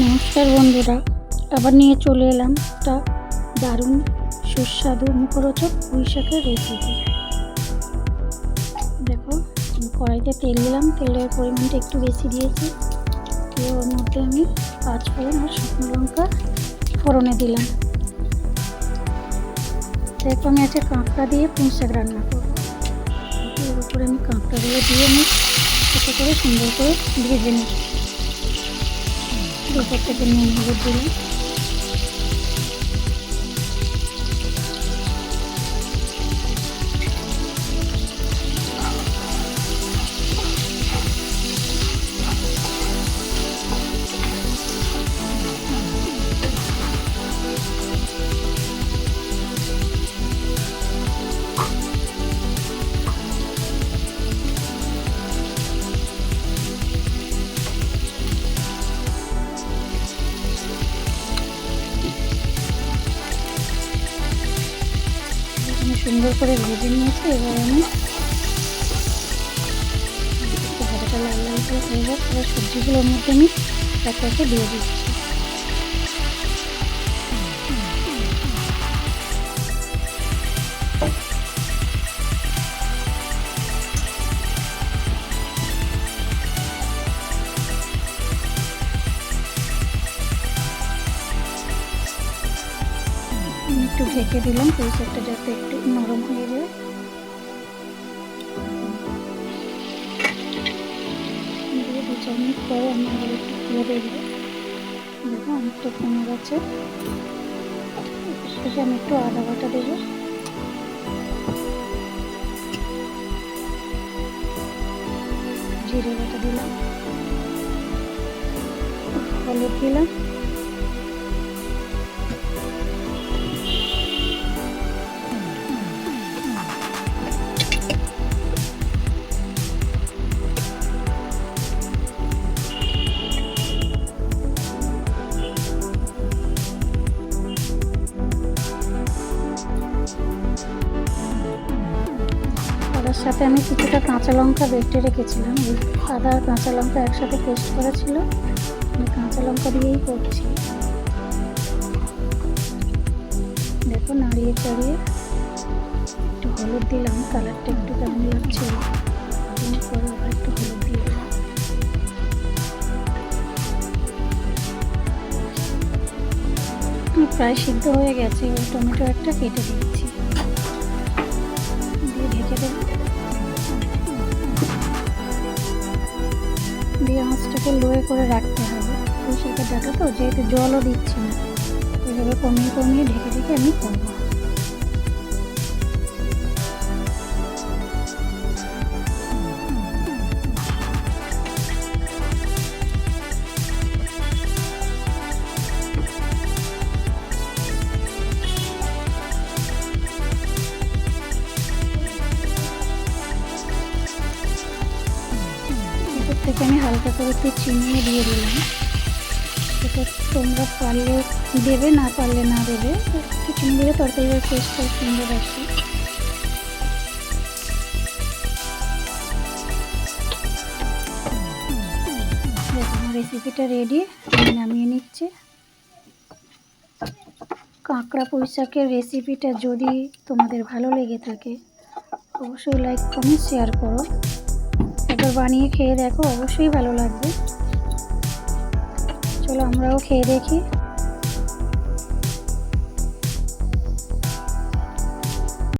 নমস্কার বন্ধুরা, আবার নিয়ে চলে এলাম একটা দারুণ সুস্বাদু মুখরোচক পুঁই শাকের রেসিপি দেখো কড়াইতে তেল দিলাম, তেলের পরিমাণটা একটু বেশি দিয়েছি। দিয়ে ওর মধ্যে আমি পাঁচ ফোড়ন আর শুকনো লঙ্কা ফোড়নে দিলাম। দেখো, আমি আজকে কাঁকড়া দিয়ে পুঁই শাক রান্না করব। এর উপরে আমি কাঁকড়াগুলো দিয়ে আমি ছোটো করে সুন্দর করে ভেজে নিই উপর থেকে নুন হলুদ দিলাম সুন্দর করে ভেজে নিয়েছি, এবার আমি ভাজাটা লাল লাল করে যাক সবজিগুলোর মধ্যে আমি একে দিয়ে দিচ্ছি। একটু ঢেকে দিলাম পুঁইশাকটা যাতে একটু নরম হয়ে যায়। দিয়ে পরে আমি আবার একটু খুলে দেখব দেখো অনেকটা কমে গেছে। শেষে আমি একটু আদা বাটা দেবো। জিরে বাটা দিলাম। হলুদ দিলাম। আদার সাথে আমি কিছুটা কাঁচা লঙ্কা বেটে রেখেছিলাম। আদা আর কাঁচা লঙ্কা একসাথে পেস্ট করা ছিল আমি কাঁচা লঙ্কা দিয়েই করছি। দেখো নাড়িয়ে চাড়িয়ে একটু হলুদ দিলাম। কালারটা একটু কেমন আবার একটু হলুদ দিয়ে প্রায় সিদ্ধ হয়ে গেছে। টমেটো একটা কেটে দিচ্ছি। দিয়ে আঁচটাকে লোয়ে করে রাখতে হবে। পুঁইশাকের ডাটা তো, যেহেতু জলও দিচ্ছি না, এভাবে কমিয়ে কমিয়ে ঢেকে ঢেকে আমি করব। আমি হালকা করে একটু চিনিয়ে দিয়ে দিলাম। এটা তোমরা পারলে দেবে, না পারলে না দেবে। একটু চিনি দিলে তরকারির টেস্টটা সুন্দর আসে রেসিপিটা রেডি আমি নামিয়ে নিচ্ছি। কাঁকড়া পুঁই শাকের রেসিপিটা যদি তোমাদের ভালো লেগে থাকে, অবশ্যই লাইক কমেন্ট শেয়ার করো। একবার বানিয়ে খেয়ে দেখো অবশ্যই ভালো লাগবে। চলো আমরাও খেয়ে দেখি।